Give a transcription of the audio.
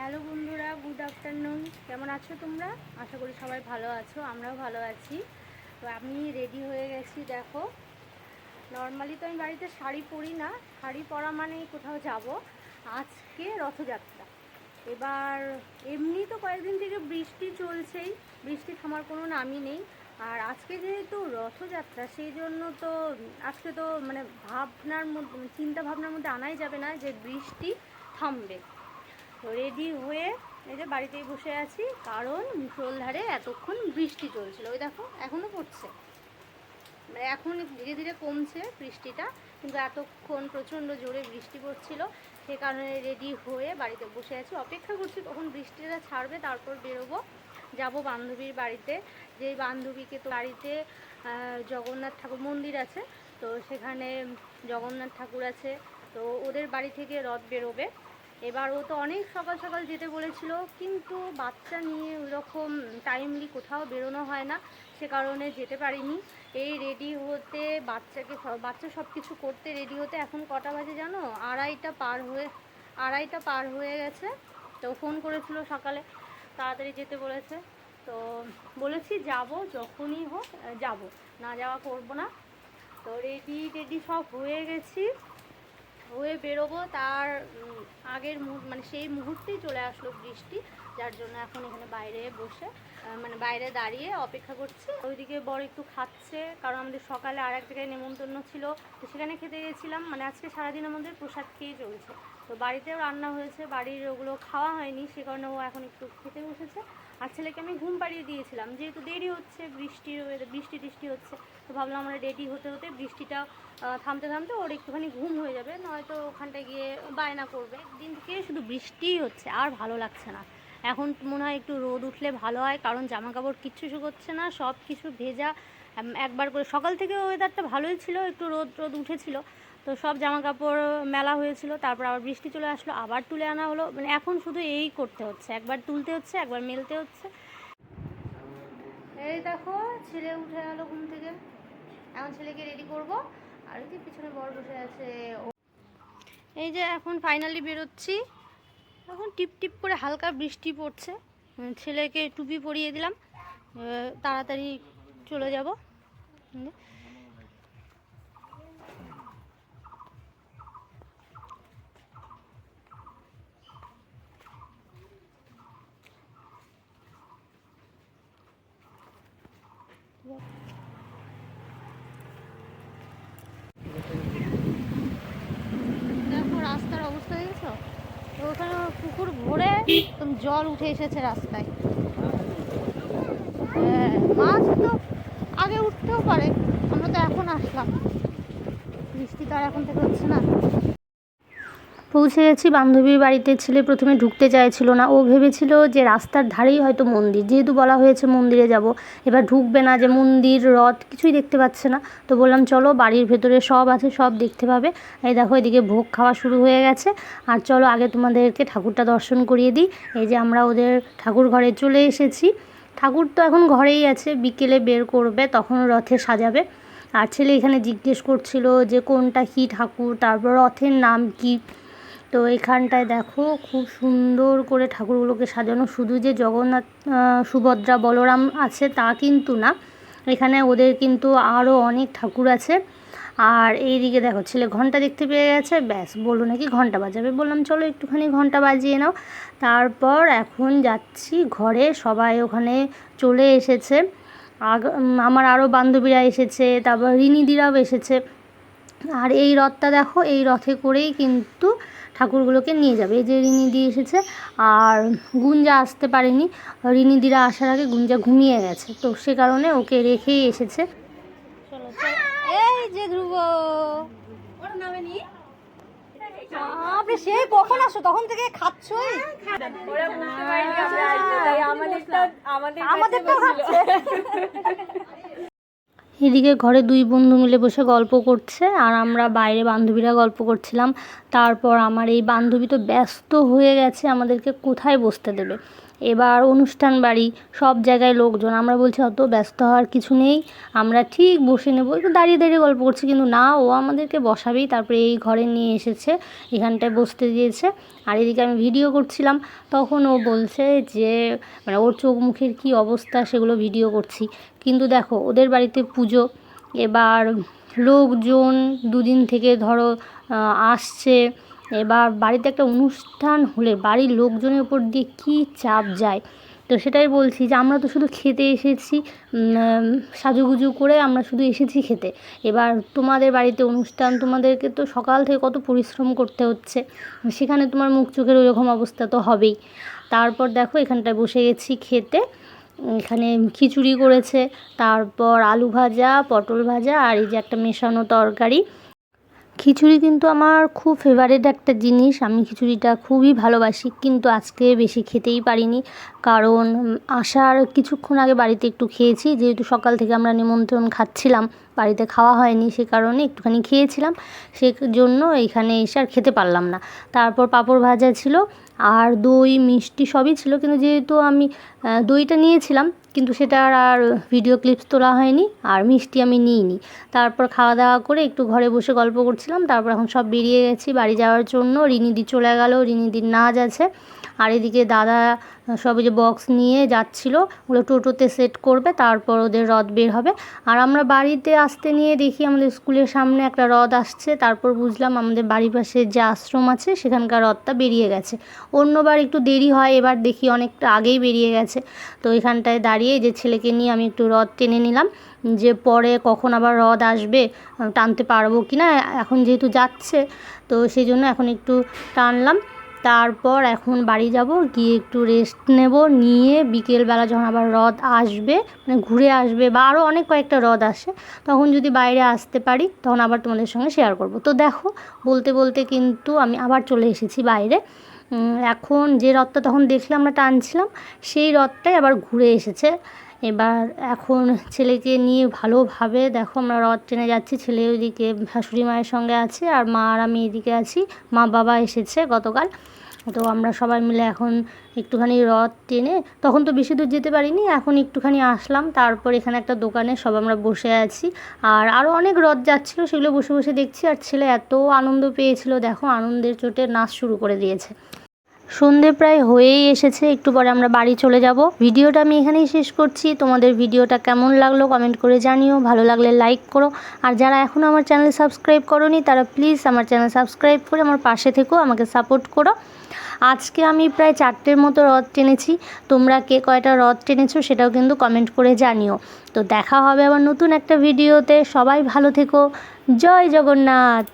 Hello বন্ধুরা good afternoon কেমন আছো তোমরা? আশা করি সবাই ভালো আছো, আমরাও ভালো আছি। তো আমি রেডি হয়ে গেছি, দেখো। নর্মালি তো আমি বাড়িতে শাড়ি পরি না, শাড়ি পরা মানেই কোথাও যাব। আজকে রথযাত্রা। এবার এমনি তো কয়েকদিন থেকে বৃষ্টি চলছেই, বৃষ্টি থামার কোনো নামই নেই। আর আজকে যেহেতু রথযাত্রা, সেই জন্য তো আজকে তো মানে ভাবনার মধ্যে চিন্তা ভাবনার মধ্যে আনাই যাবে না যে বৃষ্টি থামবে। তো রেডি হয়ে এই যে বাড়িতেই বসে আছি, কারণ মুসলধারে এতক্ষণ বৃষ্টি চলছিল। ওই দেখো এখনও পড়ছে। মানে এখন ধীরে ধীরে কমছে বৃষ্টিটা, কিন্তু এতক্ষণ প্রচণ্ড জোরে বৃষ্টি পড়ছিল। সে কারণে রেডি হয়ে বাড়িতে বসে আছি। অপেক্ষা করছি কখন বৃষ্টিটা ছাড়বে, তারপর বেরোবো। যাব বান্ধবীর বাড়িতে। যেই বান্ধবীকে তো বাড়িতে জগন্নাথ ঠাকুর মন্দির আছে, তো সেখানে জগন্নাথ ঠাকুর আছে। তো ওদের বাড়ি থেকে রথ বেরোবে। এবার ও তো অনেক সকাল সকাল যেতে বলেছিল, কিন্তু বাচ্চা নিয়ে ওইরকম টাইমলি কোথাও বেরোনো হয় না, সে কারণে যেতে পারিনি। এই রেডি হতে বাচ্চাকে বাচ্চা সব কিছু করতে রেডি হতে এখন কটা বাজে জানো? আড়াইটা পার হয়ে, আড়াইটা পার হয়ে গেছে, তো ফোন করেছিল সকালে, তাড়াতাড়ি যেতে বলেছে। তো বলেছি যাব, যখনই হোক যাব। না যাওয়া করব না। তো রেডি টেডি সব হয়ে গেছি, হয়ে বেরোবো, তার আগের মুহূর্ত মানে সেই মুহূর্তেই চলে আসলো বৃষ্টি, যার জন্য এখন এখানে বাইরে বসে মানে বাইরে দাঁড়িয়ে অপেক্ষা করছি। ওইদিকে বড় একটু খাচ্ছে, কারণ আমাদের সকালে আর এক জায়গায় নেমন্তন্ন ছিল, তো সেখানে খেতে গেছিলাম। মানে আজকে সারাদিন আমাদের প্রসাদ খেয়ে চলছে। তো বাড়িতেও রান্না হয়েছে, বাড়ির ওগুলো খাওয়া হয়নি, সে কারণে ও এখন একটু খেতে বসেছে। আর ছেলেকে আমি ঘুম পাড়িয়ে দিয়েছিলাম। যেহেতু দেরি হচ্ছে weather- বৃষ্টি টিষ্টি হচ্ছে, তো ভাবলাম আমরা রেডি হতে হতে বৃষ্টিটা থামতে থামতে ওর একটুখানি ঘুম হয়ে যাবে, নয়তো ওখানটায় গিয়ে বায়না করবে। দিন থেকে শুধু বৃষ্টিই হচ্ছে, আর ভালো লাগছে না। এখন মনে হয় একটু রোদ উঠলে ভালো হয়, কারণ জামা কাপড় কিচ্ছু শুকোচ্ছে না সব কিছু ভেজা একবার করে সকাল থেকে ওয়েদারটা ভালোই ছিল, একটু রোদ রোদ উঠেছিল তো সব জামা কাপড় মেলা হয়েছিল তারপর আবার বৃষ্টি চলে আসলো আবার তুলে আনা হলো। মানে এখন শুধু এই করতে হচ্ছে একবার তুলতে হচ্ছে একবার মেলতে হচ্ছে। এই দেখো ছেলে উঠে গেলো ঘুম থেকে। এখন ছেলেকে রেডি করব। আর কি পিছনে বর বসে আছে এই যে এখন ফাইনালি বেরোচ্ছি। এখন টিপ টিপ করে হালকা বৃষ্টি পড়ছে। ছেলেকে টুপি পরিয়ে দিলাম। তাড়াতাড়ি চলে যাব। দেখো রাস্তার অবস্থা দেখেছ? তো ওখানে পুকুর ভরে একদম জল উঠে এসেছে রাস্তায়। হ্যাঁ, মাছ তো আগে উঠতেও পারে আমরা তো এখন আসলাম। বৃষ্টি তো আর এখন থেকে হচ্ছে না। পৌঁছে গেছি। বান্ধবীর বাড়িতে ছেলে প্রথমে ঢুকতে চাইছিল না। ও ভেবেছিল যে রাস্তার ধারেই হয়তো মন্দির। যেহেতু বলা হয়েছে মন্দিরে যাব, এবার ঢুকবে না যে মন্দির, রথ, কিছুই দেখতে পাচ্ছে না। তো বললাম, চলো, বাড়ির ভেতরে সব আছে, সব দেখতে পাবে। এই দেখো, এদিকে ভোগ খাওয়া শুরু হয়ে গেছে। আর চলো, আগে তোমাদেরকে ঠাকুরটা দর্শন করিয়ে দিই। এই যে আমরা ওদের ঠাকুর ঘরে চলে এসেছি। ঠাকুর তো এখন ঘরেই আছে, বিকেলে বের করবে, তখন রথে সাজাবে। আর ছেলে এখানে জিজ্ঞেস করছিল যে কোনটা কী ঠাকুর, তারপর রথের নাম কী? তো এখানটায় দেখো, খুব সুন্দর করে ঠাকুরগুলোকে সাজানো। শুধু যে জগন্নাথ সুভদ্রা, বলরাম আছে তা কিন্তু না। এখানে ওদের কিন্তু আরও অনেক ঠাকুর আছে। আর এইদিকে দেখো, ছেলে ঘণ্টা দেখতে পেয়ে গেছে। ব্যাস, বলল নাকি ঘণ্টা বাজাবে। বললাম, চলো একটুখানি ঘণ্টা বাজিয়ে নাও। তারপর এখন যাচ্ছি ঘরে। সবাই ওখানে চলে এসেছে। আগ আমার আরও বান্ধবীরা এসেছে, তারপর রিনিদিরাও এসেছে। আর এই রথটা দেখো, এই রথে করেই কিন্তু ঠাকুরগুলোকে নিয়ে যাবে। এই যে রিনিদি এসেছে আর গুঞ্জা আসতে পারেনি। রিনিদিরা আসার আগে গুঞ্জা ঘুমিয়ে গেছে। তো সে কারণে ওকে রেখেই এসেছে। চলো চলো। এই যে ধ্রুব। আপনি সেই কখন আসো? তখন থেকে খাচ্ছই। আমাদের তো খাচ্ছে এদিকে ঘরে দুই বন্ধু মিলে বসে গল্প করছে, আর আমরা বাইরে বান্ধবীরা গল্প করছিলাম। তারপর আমার এই বান্ধবী তো ব্যস্ত হয়ে গেছে, আমাদেরকে কোথায় বসতে দেবে? এবার অনুষ্ঠান বাড়ি, সব জায়গায় লোকজন। আমরা বলছি, অত ব্যস্ত হওয়ার কিছু নেই। আমরা ঠিক বসে নেব। একটু দাঁড়িয়ে দাঁড়িয়ে গল্প করছি, কিন্তু না, ও আমাদেরকে বসাবেই। তারপরে এই ঘরে নিয়ে এসেছে, এখানটায় বসতে দিয়েছে। আর এদিকে আমি ভিডিও করছিলাম। তখন ও বলছে যে মানে ওর চোখ মুখের কী অবস্থা সেগুলো ভিডিও করছি। কিন্তু দেখো, ওদের বাড়িতে পুজো। এবার লোকজন দুদিন থেকে ধরো আসছে। এবার বাড়িতে একটা অনুষ্ঠান হলে বাড়ির লোকজনের উপর দিয়ে কী চাপ যায়? তো সেটাই বলছি যে, আমরা তো শুধু খেতে এসেছি সাজুগুজু করে আমরা শুধু এসেছি খেতে। এবার তোমাদের বাড়িতে অনুষ্ঠান, তোমাদেরকে তো সকাল থেকে কত পরিশ্রম করতে হচ্ছে। সেখানে তোমার মুখ চোখের ওইরকম অবস্থা তো হবেই। তারপর দেখো, এখানটায় বসে গেছি খেতে। এখানে খিচুড়ি করেছে, তারপর আলু ভাজা, পটল ভাজা, আর এই যে একটা মেশানো তরকারি। খিচুড়ি কিন্তু আমার খুব ফেভারিট একটা জিনিস। আমি খিচুড়িটা খুবই ভালোবাসি, কিন্তু আজকে বেশি খেতেই পারিনি। কারণ আসার কিছুক্ষণ আগে বাড়িতে একটু খেয়েছি, যেহেতু সকাল থেকে আমরা নিমন্ত্রণ খাচ্ছিলাম। বাড়িতে খাওয়া হয়নি সে কারণে একটুখানি খেয়েছিলাম। সে জন্য এইখানে এসে আর খেতে পারলাম না। তারপর পাঁপড় ভাজা ছিল আর দই, মিষ্টি সবই ছিল। কিন্তু যেহেতু আমি দইটা নিয়েছিলাম, কিন্তু সেটার আর ভিডিও ক্লিপস তোলা হয়নি আর মিষ্টি আমি নিইনি। তারপর খাওয়া দাওয়া করে একটু ঘরে বসে গল্প করছিলাম। তারপর এখন সব বেরিয়ে গেছি বাড়ি যাওয়ার জন্য। রিনিদি চলে গেল। রিনিদির নাচ আছে। আর এদিকে দাদা, সব যে বক্স নিয়ে যাচ্ছিল ওগুলো টোটোতে সেট করবে, তারপর ওদের রথ বের হবে। আর আমরা বাড়িতে আসতে নিয়ে দেখি আমাদের স্কুলের সামনে একটা রথ আসছে, তারপর বুঝলাম আমাদের বাড়ির পাশে যে আশ্রম আছে, সেখানকার রথটা বেরিয়ে গেছে। অন্যবার একটু দেরি হয়, এবার দেখি অনেকটা আগেই বেরিয়ে গেছে। তো এখানটায় দাঁড়িয়ে যে ছেলেকে নিয়ে আমি একটু রথ টেনে নিলাম, যে পরে কখন আবার রথ আসবে, টানতে পারব কি না এখন যেহেতু যাচ্ছে, তো সেই জন্য এখন একটু টানলাম। তারপর এখন বাড়ি যাব, গিয়ে একটু রেস্ট নেব, নিয়ে বিকেলবেলা যখন আবার রথ আসবে মানে ঘুরে আসবে বা আরও অনেক কয়েকটা রথ আসে, তখন যদি বাইরে আসতে পারি, তখন আবার তোমাদের সঙ্গে শেয়ার করব। তো দেখো, বলতে বলতে কিন্তু আমি আবার চলে এসেছি বাইরে। এখন যে রথটা তখন দেখলে আমরা টানছিলাম, সেই রথটাই আবার ঘুরে এসেছে। এবার এখন ছেলেকে নিয়ে ভালোভাবে, দেখো আমরা রথ টেনে যাচ্ছি, ছেলে ওইদিকে শাশুড়ি মায়ের সঙ্গে আছে আর মা আর আমি এদিকে আছি, মা বাবা এসেছে গতকাল। তো আমরা সবাই মিলে এখন একটুখানি রথ টেনে, তখন তো বেশি দূর যেতে পারিনি, এখন একটুখানি আসলাম, তারপর এখানে একটা দোকানে সব আমরা বসে আছি। আর আরও অনেক রথ যাচ্ছিল, সেগুলো বসে বসে দেখছি, আর ছেলে এত আনন্দ পেয়েছিল, দেখো আনন্দের চোটে নাচ শুরু করে দিয়েছে। সন্ধে প্রায় হয়েই এসেছে, একটু পরে আমরা বাড়ি চলে যাব। ভিডিওটা আমি এখানেই শেষ করছি। তোমাদের ভিডিওটা কেমন লাগল কমেন্ট করে জানিও। ভালো লাগলে লাইক করো। আর যারা এখনও আমার চ্যানেল সাবস্ক্রাইব করোনি, তারা প্লিজ আমার চ্যানেল সাবস্ক্রাইব করে আমার পাশে থেকেও আমাকে সাপোর্ট করো। আজকে আমি প্রায় চারটের মতো রথ টেনেছি। তোমরা কে কয়টা রথ টেনেছো সেটাও কিন্তু কমেন্ট করে জানিও। তো দেখা হবে আবার নতুন একটা ভিডিওতে। সবাই ভালো থেকো। জয় জগন্নাথ।